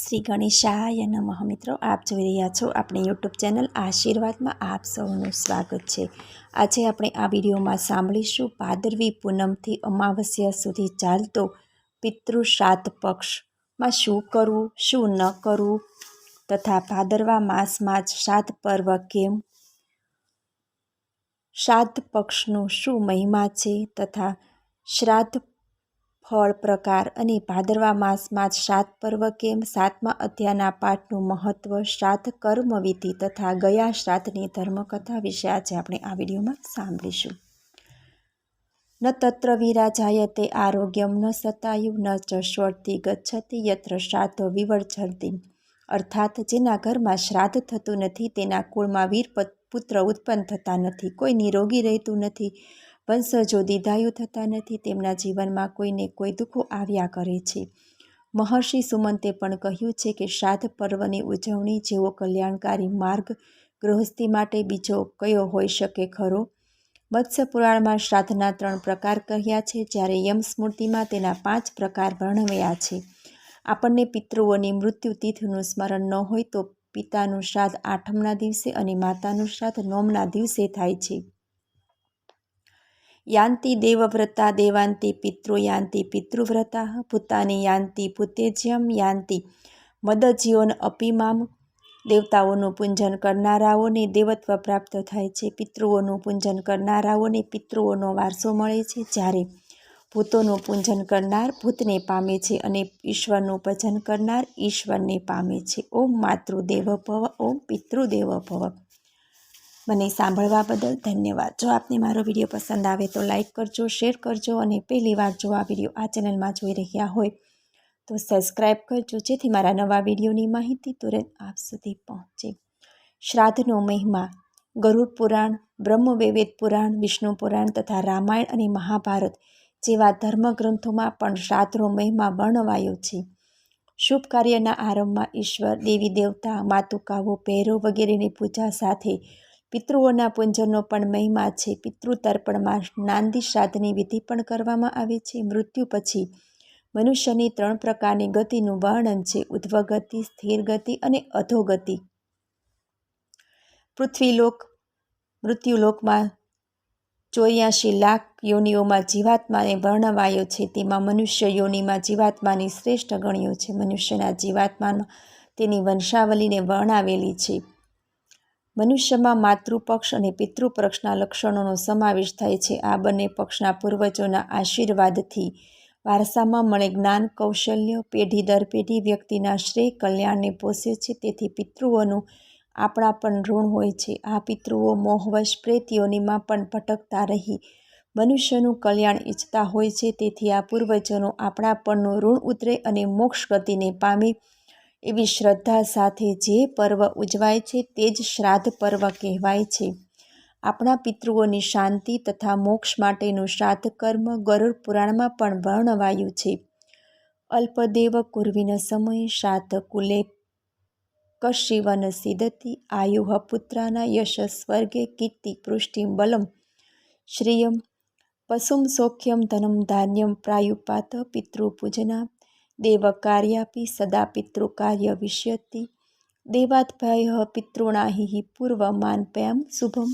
શ્રી ગણેશાય નમઃ. મિત્રો, આપ જોઈ રહ્યા છો આપણી યુટ્યુબ ચેનલ આશીર્વાદમાં આપ સૌનું સ્વાગત છે. આજે આપણે આ વિડીયોમાં સાંભળીશું ભાદરવી પૂનમથી અમાવસ્યા સુધી ચાલતો પિતૃ શ્રાદ્ધ પક્ષમાં શું કરવું, શું ન કરવું તથા ભાદરવા માસમાં જ શ્રાદ્ધ પર્વ કેમ? શ્રાદ્ધ પક્ષનું શું મહિમા છે તથા શ્રાદ્ધ ફળ, પ્રકાર અને ભાદરવા માસમાં સાત પર્વ કેમ સાતમા અધ્યાયના પાઠનું મહત્વ શ્રાદ્ધ કર્મવિધિ તથા ગયા શ્રાદ્ધની ધર્મકથા વિશે આજે આપણે આ વિડીયોમાં સાંભળીશું. ન તત્ર વિરાજાયતે આરોગ્યમ, ન સતાયુ, ન ચ સ્વર્તિ ગચ્છતિ, યત્ર શ્રાદ્ધો વિવર્જતી અર્થાત જેના ઘરમાં શ્રાદ્ધ થતું નથી તેના કુળમાં વીર પુત્ર ઉત્પન્ન થતા નથી, કોઈ નિરોગી રહેતું નથી. વંશજો દીધાયુ થતા નથી, તેમના જીવનમાં કોઈને કોઈ દુઃખો આવ્યા કરે છે. મહર્ષિ સુમંતે પણ કહ્યું છે કે શ્રાદ્ધ પર્વની ઉજવણી જેવો કલ્યાણકારી માર્ગ ગૃહસ્થી માટે બીજો કયો હોઈ શકે ખરો? મત્સ્ય પુરાણમાં શ્રાદ્ધના ત્રણ પ્રકાર કહ્યા છે, જ્યારે યમ સ્મૃતિમાં તેના પાંચ પ્રકાર વર્ણવ્યા છે. આપણને પિતૃઓની મૃત્યુ તિથિનું સ્મરણ ન હોય તો પિતાનું શ્રાદ્ધ આઠમના દિવસે અને માતાનું શ્રાદ્ધ નોમના દિવસે થાય છે. યાંતિ દેવવ્રતા દેવાંતિ પિતૃ યાંતિ પિતૃવ્રતા ભૂતાની યાંતિ ભૂતેજ્યમ યાંતિ મદજીઓન અપિમામ દેવતાઓનું પૂજન કરનારાઓને દેવત્વ પ્રાપ્ત થાય છે. પિતૃઓનું પૂજન કરનારાઓને પિતૃઓનો વારસો મળે છે. જ્યારે ભૂતોનું પૂજન કરનાર ભૂતને પામે છે અને ઈશ્વરનું ભજન કરનાર ઈશ્વરને પામે છે. ઓમ માતૃદેવ ભવ ઓમ પિતૃદેવ ભવ મને સાંભળવા બદલ ધન્યવાદ. જો આપને મારો વીડિયો પસંદ આવે તો લાઈક કરજો, શેર કરજો અને પહેલી વાર જો આ વીડિયો આ ચેનલમાં જોઈ રહ્યા હોય તો સબસ્ક્રાઈબ કરજો, જેથી મારા નવા વિડીયોની માહિતી તુરંત આપ સુધી પહોંચે. શ્રાદ્ધનો મહિમા. ગરુડ પુરાણ બ્રહ્મવૈવેદ પુરાણ, વિષ્ણુ પુરાણ તથા રામાયણ અને મહાભારત જેવા ધર્મગ્રંથોમાં પણ શ્રાદ્ધનો મહિમા વર્ણવાયો છે. શુભ કાર્યના આરંભમાં ઈશ્વર, દેવી દેવતા, માતુકાઓ પહેરો વગેરેની પૂજા સાથે પિતૃઓના પૂંજનનો પણ મહિમા છે. પિતૃતર્પણમાં નાંદી શ્રાદ્ધની વિધિ પણ કરવામાં આવે છે. મૃત્યુ પછી મનુષ્યની ત્રણ પ્રકારની ગતિનું વર્ણન છે. ઉધ્વગતિ સ્થિર ગતિ અને અધોગતિ. પૃથ્વીલોક, મૃત્યુલોકમાં ચોર્યાસી લાખ યોનિઓમાં જીવાત્માને વર્ણવાયો છે. તેમાં મનુષ્ય યોનિમાં જીવાત્માની શ્રેષ્ઠ ગણ્યો છે. મનુષ્યના જીવાત્મામાં તેની વંશાવલીને વર્ણવેલી છે. મનુષ્યમાં માતૃપક્ષ અને પિતૃપક્ષના લક્ષણોનો સમાવેશ થાય છે. આ બંને પક્ષના પૂર્વજોના આશીર્વાદથી વારસામાં મળે જ્ઞાન, કૌશલ્ય, પેઢી દર પેઢી વ્યક્તિના શ્રેય કલ્યાણને પોષે છે. તેથી પિતૃઓનું આપણા પણ ઋણ હોય છે. આ પિતૃઓ મોહવશ પ્રેતીઓનીમાં પણ ભટકતા રહી. મનુષ્યનું કલ્યાણ ઈચ્છતા હોય છે. તેથી આ પૂર્વજોનો આપણા પણનું ઋણ ઉતરે અને મોક્ષ ગતિને પામે એવી શ્રદ્ધા સાથે જે પર્વ ઉજવાય છે તે જ શ્રાદ્ધ પર્વ કહેવાય છે. આપણા પિતૃઓની શાંતિ તથા મોક્ષ માટેનું શ્રાદ્ધ કર્મ ગરુડ પુરાણમાં પણ વર્ણવાયું છે. અલ્પદેવ કુર્વીન સમય શ્રાદ્ધ કુલે કશિવન સિદતી આયુહ પુત્રાના યશ સ્વર્ગે કીર્તિ પૃષ્ટિ બલમ, શ્રિયમ, પશુમ સૌખ્યમ ધનમ ધાન્યમ પ્રાયુપાત પિતૃપૂજના દેવકાર્યાપી સદા પિતૃકાર્ય વિષ્યતિ દેવાત્ભય પિતૃણાહિ પૂર્વમાનપ્યામ શુભમ.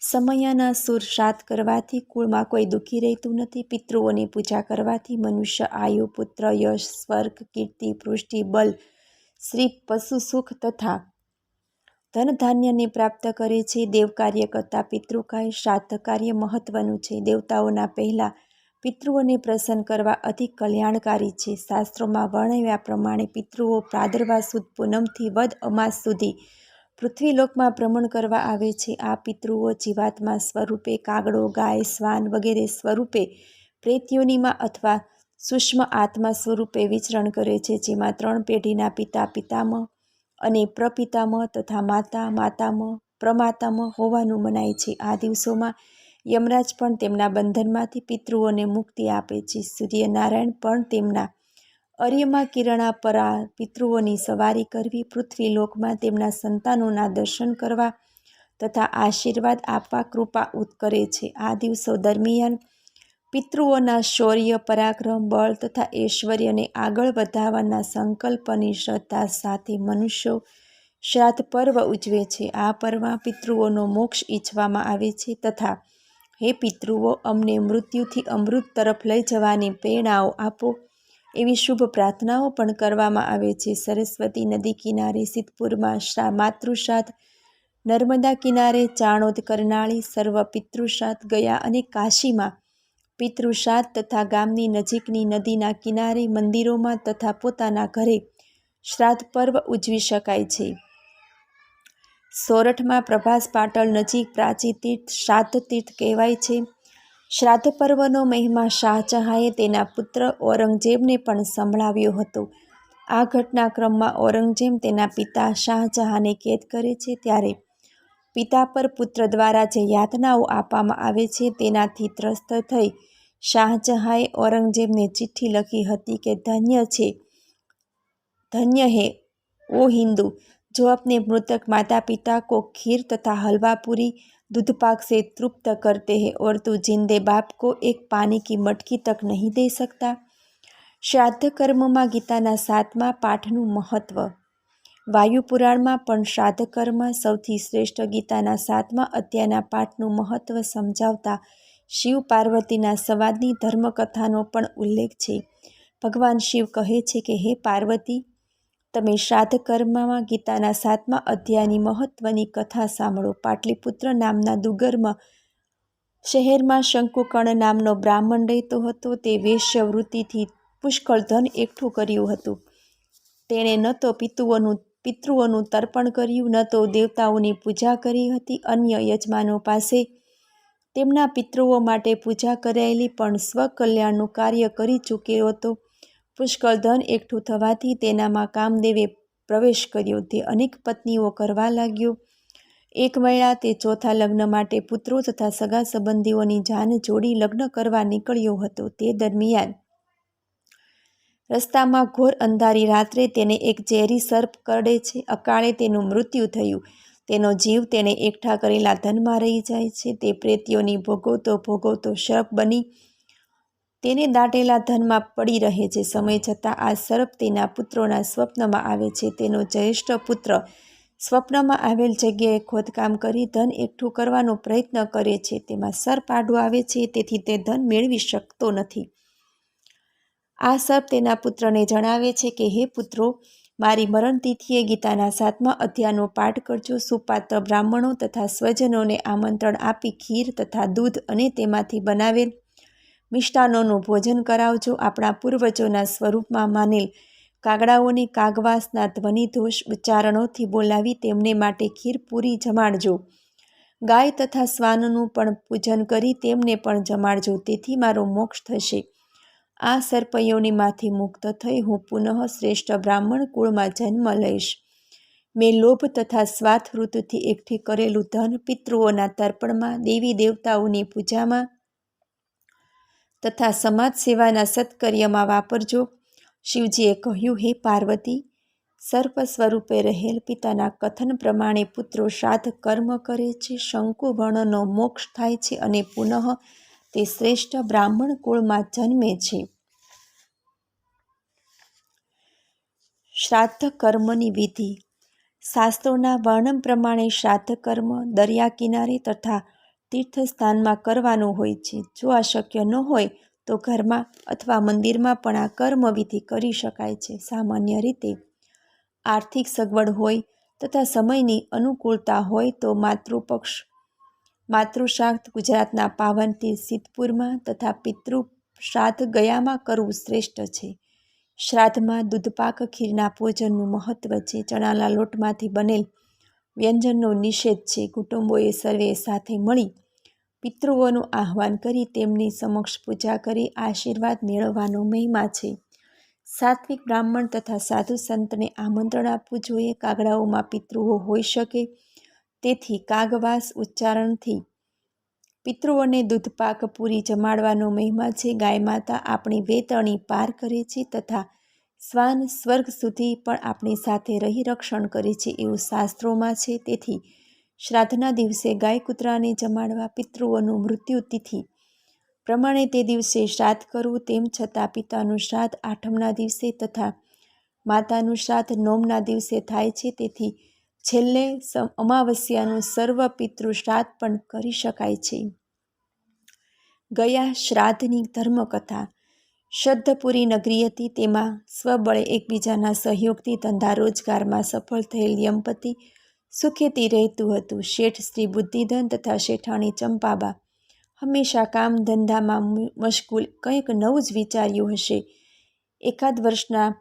સમયાના સુર શ્રાદ્ધ કરવાથી કુળમાં કોઈ દુઃખી રહેતું નથી. પિતૃઓની પૂજા કરવાથી મનુષ્ય આયુ, પુત્ર, યશ, સ્વર્ગ, કીર્તિ, પૃષ્ટિ, બલ શ્રી પશુ, સુખ તથા ધન ધાન્યને પ્રાપ્ત કરે છે. દેવ કાર્ય કરતાં પિતૃકાય શ્રાદ્ધ કાર્ય મહત્વનું છે. દેવતાઓના પહેલાં પિતૃઓને પ્રસન્ન કરવા અધિક કલ્યાણકારી છે. શાસ્ત્રોમાં વર્ણવ્યા પ્રમાણે પિતૃઓ ભાદરવા સુદ પૂનમથી વદ અમાસ સુધી પૃથ્વીલોકમાં ભ્રમણ કરવા આવે છે. આ પિતૃઓ જીવાત્મા સ્વરૂપે કાગડો, ગાય, શ્વાન વગેરે સ્વરૂપે પ્રેત્યોનીમાં અથવા સૂક્ષ્મ આત્મા સ્વરૂપે વિચરણ કરે છે. જેમાં ત્રણ પેઢીના પિતા પિતામહ અને પ્રપિતામહ તથા માતા, માતામહ, પ્રમાતામહ હોવાનું મનાય છે. આ દિવસોમાં યમરાજ પણ તેમના બંધનમાંથી પિતૃઓને મુક્તિ આપે છે. સૂર્યનારાયણ પણ તેમના અર્યમાં કિરણા પરા પિતૃઓની સવારી કરવી, પૃથ્વીલોકમાં તેમના સંતાનોના દર્શન કરવા તથા આશીર્વાદ આપવા કૃપા કરે છે. આ દિવસો દરમિયાન પિતૃઓના શૌર્ય, પરાક્રમ, બળ તથા ઐશ્વર્યને આગળ વધારવાના સંકલ્પની શ્રદ્ધા સાથે મનુષ્યો શ્રાદ્ધ પર્વ ઉજવે છે. આ પર્વમાં પિતૃઓનો મોક્ષ ઈચ્છવામાં આવે છે તથા હે પિતૃઓ અમને મૃત્યુથી અમૃત તરફ લઈ જવાની પ્રેરણાઓ આપો. એવી શુભ પ્રાર્થનાઓ પણ કરવામાં આવે છે. સરસ્વતી નદી કિનારે, સિદ્ધપુરમાં માતૃશ્રાદ્ધ નર્મદા કિનારે, ચાણોદ કરનાળી, સર્વ પિતૃશ્રાદ્ધ ગયા અને કાશીમાં પિતૃશ્રાદ્ધ તથા ગામની નજીકની નદીના કિનારે મંદિરોમાં તથા પોતાના ઘરે શ્રાદ્ધ પર્વ ઉજવી શકાય છે. સોરઠમાં પ્રભાસ પાટલ નજીક પ્રાચી તીર્થ, શ્રાદ્ધ તીર્થ કહેવાય છે. શ્રાદ્ધ પર્વનો મહિમા શાહજહાંએ તેના પુત્ર ઔરંગઝેબને પણ સંભળાવ્યો હતો. આ ઘટનાક્રમમાં ઔરંગઝેબ તેના પિતા શાહજહાંને કેદ કરે છે ત્યારે પિતા પર પુત્ર દ્વારા જે યાતનાઓ આપવામાં આવે છે તેનાથી ત્રસ્ત થઈ શાહજહાંએ ઔરંગઝેબને ચિઠ્ઠી લખી હતી કે, ધન્ય છે, ધન્ય હે ઓ હિન્દુ जो अपने मृतक माता पिता को खीर तथा हलवा पूरी दूध पाक से तृप्त करते हैं और तू जिंदे बाप को एक पानी की मटकी तक नहीं दे सकता શ્રાદ્ધ કર્મમાં ગીતાના સાતમા પાઠનું મહત્વ વાયુ પુરાણમાં પણ શ્રાદ્ધ કર્મ સૌથી શ્રેષ્ઠ ગીતાના સાતમા અધ્યાયના પાઠનું મહત્વ સમજાવતા શિવ પાર્વતીના સંવાદની ધર્મકથાનો પણ ઉલ્લેખ છે ભગવાન શિવ કહે છે કે હે પાર્વતી તમે શ્રાદ્ધ કર્મમાં ગીતાના સાતમા અધ્યાયની મહત્વની કથા સાંભળો. પાટલીપુત્ર નામના દુગરમાં શહેરમાં શંકુકર્ણ નામનો બ્રાહ્મણ રહેતો હતો. તે વેશ્યવૃત્તિથી પુષ્કળ ધન એકઠું કર્યું હતું. તેણે ન તો પિતુઓનું, પિતૃઓનું તર્પણ કર્યું, ન તો દેવતાઓની પૂજા કરી હતી. અન્ય યજમાનો પાસે તેમના પિતૃઓ માટે પૂજા કરાયેલી પણ સ્વકલ્યાણનું કાર્ય કરી ચૂક્યો હતો. પુષ્કળ ધન એકઠું થવાથી તેનામાં કામદેવે પ્રવેશ કર્યો. તે અનેક પત્નીઓ કરવા લાગ્યો. એક મહિલા તે ચોથા લગ્ન માટે પુત્રો તથા સગા સંબંધીઓની જાન જોડી લગ્ન કરવા નીકળ્યો હતો. તે દરમિયાન રસ્તામાં ઘોર અંધારી રાત્રે તેને એક ઝેરી સર્પ કરડે છે. અકાળે તેનું મૃત્યુ થયું. તેનો જીવ તેને એકઠા કરેલા ધનમાં રહી જાય છે. તે પ્રેતીઓની ભોગવતો ભોગવતો સર્પ બની તેને દાટેલા ધનમાં પડી રહે છે. સમય જતાં આ સર્પ તેના પુત્રોના સ્વપ્નમાં આવે છે. તેનો જ્યેષ્ઠ પુત્ર સ્વપ્નમાં આવેલ જગ્યાએ ખોદકામ કરી ધન એકઠું કરવાનો પ્રયત્ન કરે છે. તેમાં સર્પ આડું આવે છે, તેથી તે ધન મેળવી શકતો નથી. આ સર્પ તેના પુત્રને જણાવે છે કે, હે પુત્રો, મારી મરણતિથિએ ગીતાના સાતમા અધ્યાયનો પાઠ કરજો. સુપાત્ર બ્રાહ્મણો તથા સ્વજનોને આમંત્રણ આપી ખીર તથા દૂધ અને તેમાંથી બનાવેલ મિષ્ટાનોનું ભોજન કરાવજો. આપણા પૂર્વજોના સ્વરૂપમાં માનેલ કાગડાઓની કાગવાસના ધ્વનિધોષ ઉચ્ચારણોથી બોલાવી તેમને માટે ખીર પૂરી જમાડજો. ગાય તથા શ્વાનનું પણ પૂજન કરી તેમને પણ જમાડજો. તેથી મારો મોક્ષ થશે. આ સર્પયોનીમાંથી મુક્ત થઈ હું પુનઃ શ્રેષ્ઠ બ્રાહ્મણ કુળમાં જન્મ લઈશ. મેં લોભ તથા સ્વાથ ઋતુથી એકઠી કરેલું ધન પિતૃઓના તર્પણમાં, દેવી દેવતાઓની પૂજામાં તથા સમાજ સેવાના સત્કર્યમાં વાપરજો. શિવજીએ કહ્યું, હે પાર્વતી, સર્પ સ્વરૂપે રહેલ પિતાના કથન પ્રમાણે પુત્રો શ્રાદ્ધ કર્મ કરે છે શંકુવર્ણનો મોક્ષ થાય છે અને પુનઃ તે શ્રેષ્ઠ બ્રાહ્મણ કુળમાં જન્મે છે. શ્રાદ્ધ કર્મની વિધિ. શાસ્ત્રોના વર્ણન પ્રમાણે શ્રાદ્ધ કર્મ દરિયા કિનારે તથા તીર્થસ્થાનમાં કરવાનું હોય છે. જો આ શક્ય ન હોય, તો ઘરમાં અથવા મંદિરમાં પણ આ કર્મવિધિ કરી શકાય છે. સામાન્ય રીતે આર્થિક સગવડ હોય તથા સમયની અનુકૂળતા હોય તો માતૃપક્ષ માતૃશ્રાદ્ધ ગુજરાતના પાવનથી સિદ્ધપુરમાં તથા પિતૃ શ્રાદ્ધ ગયામાં કરવું શ્રેષ્ઠ છે. શ્રાદ્ધમાં દૂધપાક ખીરના ભોજનનું મહત્વ છે. ચણાના લોટમાંથી બનેલ વ્યંજનનો નિષેધ છે. કુટુંબોએ સર્વે સાથે મળી પિતૃઓનું આહ્વાન કરી તેમની સમક્ષ પૂજા કરી આશીર્વાદ મેળવવાનો મહિમા છે. સાત્વિક બ્રાહ્મણ તથા સાધુ સંતને આમંત્રણ આપવું જોઈએ. કાગડાઓમાં પિતૃઓ હોઈ શકે. તેથી કાગવાસ ઉચ્ચારણથી પિતૃઓને દૂધપાક પૂરી જમાડવાનો મહિમા છે. ગાય માતા આપણી વેતણી પાર કરે છે તથા શ્વાન સ્વર્ગ સુધી પણ આપણી સાથે રહી રક્ષણ કરે છે એવું શાસ્ત્રોમાં છે. તેથી શ્રાદ્ધના દિવસે ગાય કૂતરાને જમાડવા પિતૃઓનું મૃત્યુ તિથિ. પ્રમાણે તે દિવસે શ્રાદ્ધ કરવું તેમ છતાં પિતાનું શ્રાદ્ધ આઠમના દિવસે તથા માતાનું શ્રાદ્ધ નોમના દિવસે થાય છે. તેથી છેલ્લે અમાવસ્યાનું સર્વ પિતૃ શ્રાદ્ધ પણ કરી શકાય છે. ગયા શ્રાદ્ધની ધર્મકથા. શ્રદ્ધપુરી નગરી હતી તેમાં સ્વબળે એકબીજાના સહયોગથી ધંધા રોજગારમાં સફળ થયેલ દંપતી સુખેથી રહેતું હતું. શેઠ શ્રી બુદ્ધિધન તથા શેઠાણી ચંપાબા હંમેશા કામ ધંધામાં મશગુલ. કંઈક નવું જ વિચાર્યું હશે. એકાદ વર્ષના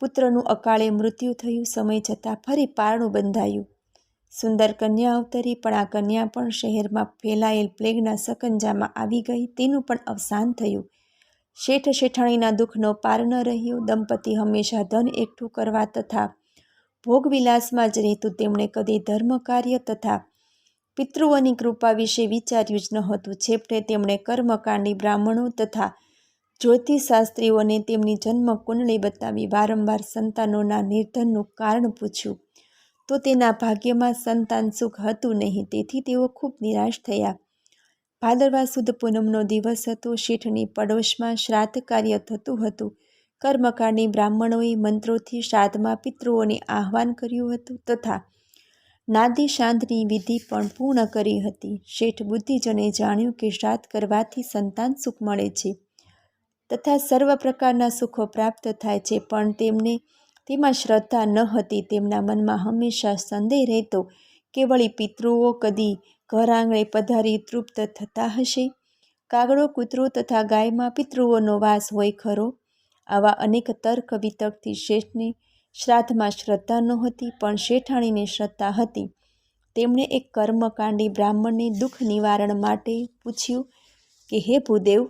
પુત્રનું અકાળે મૃત્યુ થયું. સમય જતાં ફરી પારણું બંધાયું. સુંદર કન્યા અવતરી, પણ આ કન્યા પણ શહેરમાં ફેલાયેલ પ્લેગના સકંજામાં આવી ગઈ. તેનું પણ અવસાન થયું. શેઠ શેઠાણીના દુઃખનો પાર ન રહ્યો. દંપતી હંમેશા ધન એકઠું કરવા તથા ભોગવિલાસમાં જ રહેતું તેમણે કદી ધર્મ કાર્ય તથા પિતૃઓની કૃપા વિશે વિચાર્યું જ નહોતું. છેવટે તેમણે કર્મકાંડી બ્રાહ્મણો તથા જ્યોતિષશાસ્ત્રીઓને તેમની જન્મ કુંડળી બતાવી વારંવાર સંતાનોના નિર્ધનનું કારણ પૂછ્યું. તો તેના ભાગ્યમાં સંતાન સુખ હતું નહીં. તેથી તેઓ ખૂબ નિરાશ થયા. ભાદરવા સુદ પૂનમનો દિવસ હતો. શેઠની પડોશમાં શ્રાદ્ધ કાર્ય થતું હતું. કર્મકાંડી બ્રાહ્મણોએ મંત્રોથી શ્રાદ્ધમાં પિતૃઓને આહ્વાન કર્યું હતું તથા નાદી શાંતની વિધિ પણ પૂર્ણ કરી હતી. શેઠ બુદ્ધિજને જાણ્યું કે શ્રાદ્ધ કરવાથી સંતાન સુખ મળે છે તથા સર્વ પ્રકારના સુખો પ્રાપ્ત થાય છે, પણ તેમને તેમાં શ્રદ્ધા ન હતી. તેમના મનમાં હંમેશા સંદેહ રહેતો કે વળી પિતૃઓ કદી ઘર આંગણે પધારી તૃપ્ત થતા હશે? કાગડો કૂતરો તથા ગાયમાં પિતૃઓનો વાસ હોય ખરો? આવા અનેક તર્ક વિતર્કથી શેઠને શ્રાદ્ધમાં શ્રદ્ધા નહોતી, પણ શેઠાણીને શ્રદ્ધા હતી. તેમણે એક કર્મકાંડી બ્રાહ્મણને દુઃખ નિવારણ માટે પૂછ્યું કે, હે ભૂદેવ,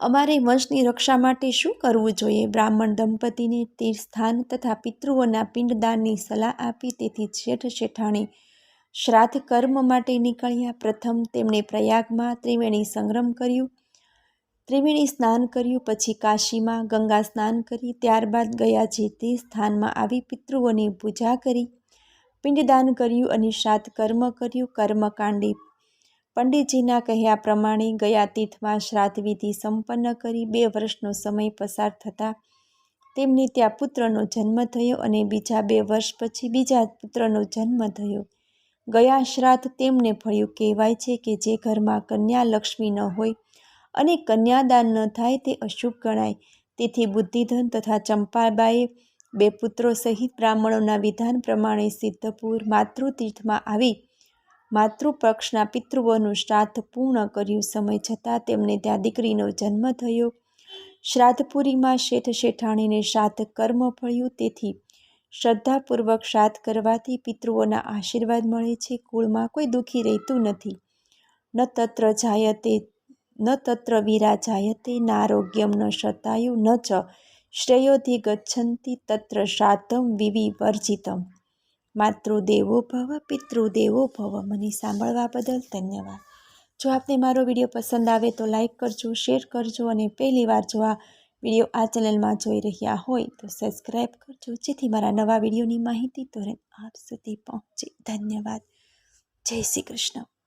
અમારે વંશની રક્ષા માટે શું કરવું જોઈએ બ્રાહ્મણ દંપતીને તીર્થસ્થાન તથા પિતૃઓના પિંડદાનની સલાહ આપી, તેથી શેઠ શેઠાણી શ્રાદ્ધ કર્મ માટે નીકળ્યા. પ્રથમ તેમણે પ્રયાગમાં ત્રિવેણી સંગ્રમ કર્યું. ત્રિવેણી સ્નાન કર્યું, પછી કાશીમાં ગંગા સ્નાન કરી, ત્યારબાદ ગયા જે તે સ્થાનમાં આવી પિતૃઓની પૂજા કરી, પિંડદાન કર્યું અને શ્રાદ્ધ કર્મ કર્યું. કર્મકાંડી પંડિતજીના કહ્યા પ્રમાણે ગયા તીર્થમાં શ્રાદ્ધ વિધિ સંપન્ન કરી. બે વર્ષનો સમય પસાર થતાં તેમને ત્યાં પુત્રનો જન્મ થયો અને બીજા બે વર્ષ પછી બીજા પુત્રનો જન્મ થયો. ગયા શ્રાદ્ધ તેમને ફળ્યું કહેવાય છે કે જે ઘરમાં કન્યા લક્ષ્મી ન હોય અને કન્યાદાન ન થાય તે અશુભ ગણાય. તેથી બુદ્ધિધન તથા ચંપાબાએ બે પુત્રો સહિત બ્રાહ્મણોના વિધાન પ્રમાણે સિદ્ધપુર માતૃતીર્થમાં આવી માતૃપક્ષના પિતૃઓનું શ્રાદ્ધ પૂર્ણ કર્યું. સમય જતાં તેમને ત્યાં દીકરીનો જન્મ થયો. શ્રાદ્ધપુરીમાં શેઠ શેઠાણીને શ્રાદ્ધ કર્મ ફળ્યું તેથી શ્રદ્ધાપૂર્વક શ્રાદ્ધ કરવાથી પિતૃઓના આશીર્વાદ મળે છે. કુળમાં કોઈ દુઃખી રહેતું નથી. ન તત્ર જાયતે ન તત્ર વિરાજાયતે નારોગ્યમ ન શતાયુ, ન ચ શ્રેયોધિ ગચ્છંતિ, તત્ર શ્રાદ્ધમ વિવિવર્જિતમ. માતૃદેવો ભવ, પિતૃદેવો ભવ. મને સાંભળવા બદલ ધન્યવાદ. જો આપને મારો વીડિયો પસંદ આવે તો લાઇક કરજો, શેર કરજો અને પહેલીવાર જો આ વીડિયો આ ચેનલમાં જોઈ રહ્યા હોય તો સબસ્ક્રાઈબ કરજો. જેથી મારા નવા વિડીયોની માહિતી તુરંત આપ સુધી પહોંચે. ધન્યવાદ. જય શ્રી કૃષ્ણ.